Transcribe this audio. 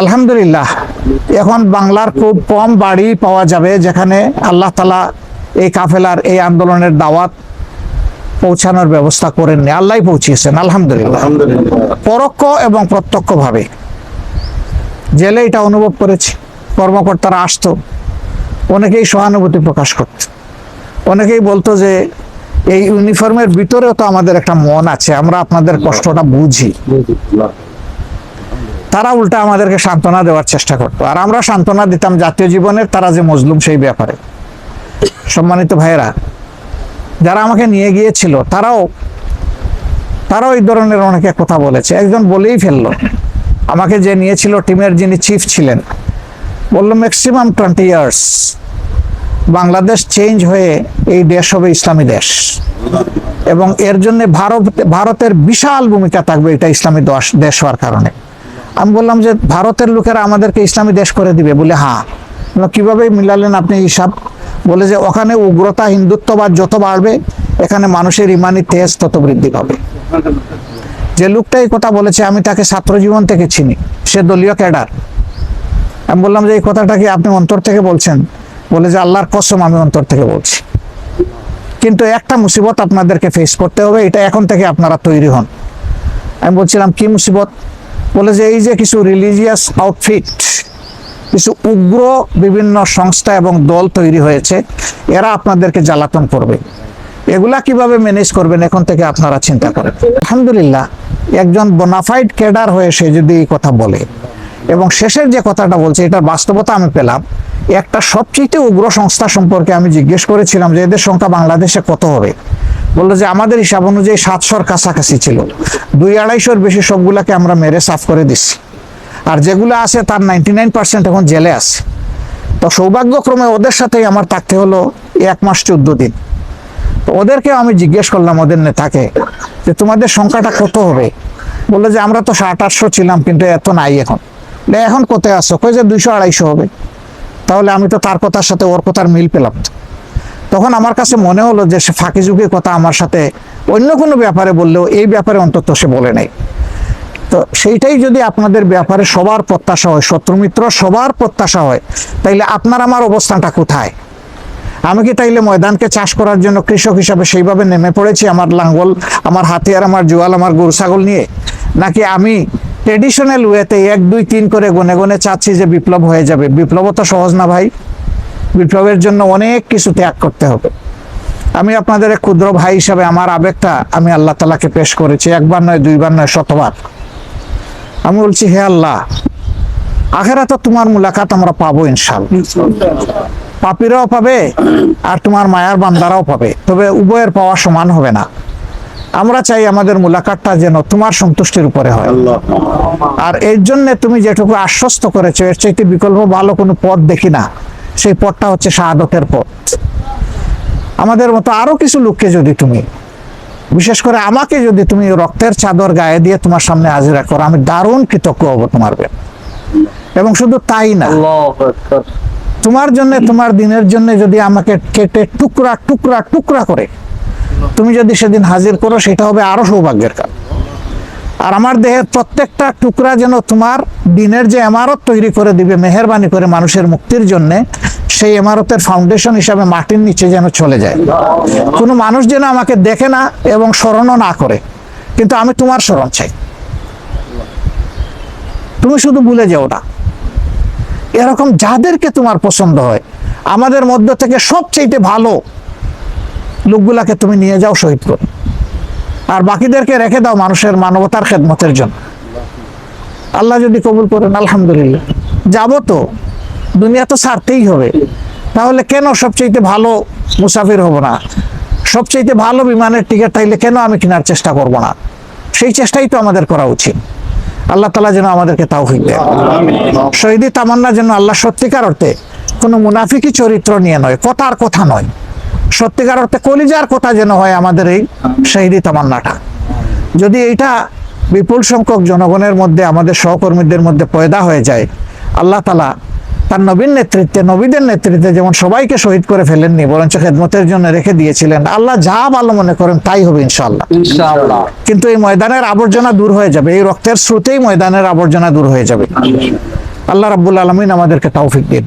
আলহামদুলিল্লাহ এখন বাংলার খুব কম বাড়ি পাওয়া যাবে যেখানে আল্লাহ তালা এই কাফেলার এই আন্দোলনের দাওয়াত পৌঁছানোর ব্যবস্থা করেননি। আল্লাহ পৌঁছিয়েছেন আলহামদুলিল্লাহ। পরোক্ষ এবং প্রত্যক্ষভাবে। জেলে এটা অনুভব করেছি কর্মকর্তারা আসতো অনেকেই সহানুভূতি প্রকাশ করত। অনেকেই বলতো যে এই ইউনিফর্মের ভিতরেও তো আমাদের একটা মন আছে আমরা আপনাদের কষ্টটা বুঝি। তারা উল্টা আমাদেরকে সান্ত্বনা দেওয়ার চেষ্টা করতো। আর আমরা সান্ত্বনা দিতাম জাতীয় জীবনের, তারা যে মজলুম সেই ব্যাপারে। সম্মানিত ভাইয়েরা, যারা আমাকে নিয়ে গিয়েছিল, তারাও তারাও এই ধরনের অনেকে কথা বলেছে। একজন বলেই ফেলল, আমাকে যে নিয়েছিল টিমের যিনি চিফ ছিলেন, বলল maximum twenty years Bangladesh change হয়ে এই দেশ হবে ইসলামী দেশ। এবং এর জন্য ভারত, ভারতের বিশাল ভূমিকা থাকবে এটা ইসলামী দশ- হওয়ার কারণে। আমি বললাম যে ভারতের লোকেরা আমাদেরকে ইসলামী দেশ করে দিবে। বলে হ্যাঁ কীভাবে মিলালেন আপনি হিসাব? বলে যে, ওখানে উগ্রতা, হিন্দুত্ববাদ যত বাড়বে, এখানে মানুষের ইমানি তেজ তত বৃদ্ধি পাবে। যে লোকটা এই কথা বলেছে, আমি তাকে ছাত্র জীবন থেকে চিনি। সে দলীয় ক্যাডার। আমি বললাম যে, এই কথাটা কি আপনি অন্তর থেকে বলছেন? বলে যে, আল্লাহর কসম, আমি অন্তর থেকে বলছি। কিন্তু একটা মুসিবত আপনাদেরকে ফেস করতে হবে, এটা এখন থেকে আপনারা তৈরি হন। আমি বলছিলাম, কি মুসিবত? বলে যে এই যে কিছু রিলিজিয়াস আউটফিট কিছু উগ্র বিভিন্ন সংস্থা এবং দল তৈরি হয়েছে, এরা আপনাদেরকে জ্বালাতন করবে। এগুলা কীভাবে ম্যানেজ করবেন, এখন থেকে আপনারা চিন্তা করেন। আলহামদুলিল্লাহ, একজন বোনাফাইড ক্যাডার হয়ে সে যদি এই কথা বলে এবং শেষের যে কথাটা বলছে, এটার বাস্তবতা আমি পেলাম। একটা সবচেয়ে উগ্র সংস্থা সম্পর্কে আমি জিজ্ঞেস করেছিলাম যে এদের সংখ্যা বাংলাদেশে কত হবে? বলল যে আমাদের হিসাব অনুযায়ী সাতশোর কাছাকাছি ছিল। দুই আড়াইশোর বেশি সবগুলাকে আমরা মেরে সাফ করে দিচ্ছি। আর যেগুলো আছে, তার নাইনটি নাইন পার্সেন্ট এখন জেলে আছে। তো সৌভাগ্যক্রমে ওদের সাথেই আমার থাকতে হলো এক মাস চোদ্দ দিন। তো ওদেরকে আমি জিজ্ঞেস করলাম, ওদের নেতাকে, যে তোমাদের সংখ্যাটা কত হবে? বলল যে আমরা তো সাত আটশো ছিলাম, কিন্তু এত নাই এখন। এখন কোথায় আসছো কই যে দুইশো আড়াইশো হবে। তাহলে আমি তো তার কথার সাথে ওর কথার মিল পেলাম। তখন আমার কাছে মনে হলো যে সে ফাঁকি ঝুঁকি কথা আমার সাথে অন্য কোনো ব্যাপারে বললেও এই ব্যাপারে অন্তত সে বলে নেই। তো সেইটাই যদি আপনাদের ব্যাপারে সবার প্রত্যাশা হয় শত্রুমিত্র সবার প্রত্যাশা হয়, তাইলে আপনার আমার অবস্থানটা কোথায়? আমি কি তাইলে ময়দানকে চাষ করার জন্য কৃষক হিসাবে সেইভাবে নেমে পড়েছি আমার লাঙ্গল, আমার হাতিয়ার, আমার জোয়াল, আমার গরু, ছাগল নিয়ে? নাকি আমি ট্রেডিশনাল ওয়েতে এক, দুই, তিন করে গনে গনে চাচ্ছি যে বিপ্লব হয়ে যাবে। বিপ্লব তো সহজ না ভাই। বিপ্লবের জন্য অনেক কিছু ত্যাগ করতে হবে। আমি আপনাদের এক ক্ষুদ্র ভাই হিসাবে আমার আবেগটা আমি আল্লাহ তালাকে পেশ করেছি। একবার নয়, দুইবার নয়, শতবার। আমি বলছি, হে আল্লাহ আখেরা তো তোমার মুলাকাত আমরা পাবো ইনশাল পাপিরাও পাবে আর তোমার মায়ার বান্দারাও পাবে। তবে উভয়ের পাওয়া সমান হবে না। আমরা চাই আমাদের মুলাকাতটা যেন তোমার সন্তুষ্টির উপরে হয়। আর এর জন্য তুমি যেটুকু আশ্বস্ত করেছ এর চাইতে বিকল্প ভালো কোনো পথ দেখি না। সেই পথটা হচ্ছে শাহাদতের পথ। আমাদের মতো আরও কিছু লোককে যদি তুমি বিশেষ করে আমাকে যদি তুমি রক্তের চাদর গায়ে দিয়ে তোমার সামনে হাজিরা করো আমি দারুণ কৃতজ্ঞ হব তোমার এবং শুধু তাই না তোমার জন্য তোমার দিনের জন্য যদি আমাকে কেটে টুকরা টুকরা টুকরা করে তুমি যদি সেদিন হাজির করো, সেটা হবে আরও সৌভাগ্যের কাজ আর আমার দেহের প্রত্যেকটা টুকরা যেন তোমার দিনের যে এমারত তৈরি করে দিবে, মেহরবানি করে মানুষের মুক্তির জন্য, সেই এমারতের ফাউন্ডেশন হিসাবে মাটির নিচে যেন চলে যায়। কোনো মানুষ যেন আমাকে দেখে না এবং স্মরণও না করে, কিন্তু আমি তোমার স্মরণ চাই। তুমি শুধু ভুলে যাও না। এরকম যাদেরকে তোমার পছন্দ হয়, আমাদের মধ্য থেকে সবচেয়ে ভালো লোকগুলাকে তুমি নিয়ে যাও শহীদ করো। আর বাকিদেরকে রেখে দাও মানুষের মানবতার খেদমতের জন্য। আল্লাহ যদি কবুল করেন, আলহামদুলিল্লাহ। যাব তো, দুনিয়া তো ছাড়তেই হবে। তাহলে কেন সবচেয়ে ভালো মুসাফির হব না? সবচেয়ে ভালো বিমানের টিকিট তাইলে কেন আমি কেনার চেষ্টা করব না? সেই চেষ্টাই তো আমাদের করা উচিত। আল্লাহ তালা যেন আমাদেরকে তাও দেন। শহীদি তামান্না যেন আল্লাহ সত্যিকার অর্থে কোনো মুনাফিকি চরিত্র নিয়ে নয়, কথার কথা নয়। সত্যিকার অর্থে কলিজার কথা যেন হয় আমাদের এই শহীদি তামান্নাটা। যদি এইটা বিপুল সংখ্যক জনগণের মধ্যে আমাদের সহকর্মীদের মধ্যে পয়দা হয়ে যায় আল্লাহ তালা তার নবীন নেতৃত্বে নবীদের নেতৃত্বে যেমন সবাইকে শহীদ করে ফেলেননি বরঞ্চ খেদমতের জন্য রেখে দিয়েছিলেন আল্লাহ যা ভালো মনে করেন তাই হবে ইনশাল্লাহ কিন্তু এই ময়দানের আবর্জনা দূর হয়ে যাবে এই রক্তের স্রোতেই ময়দানের আবর্জনা দূর হয়ে যাবে। আল্লাহ রাব্বুল আলমিন আমাদেরকে তৌফিক দিয়ে।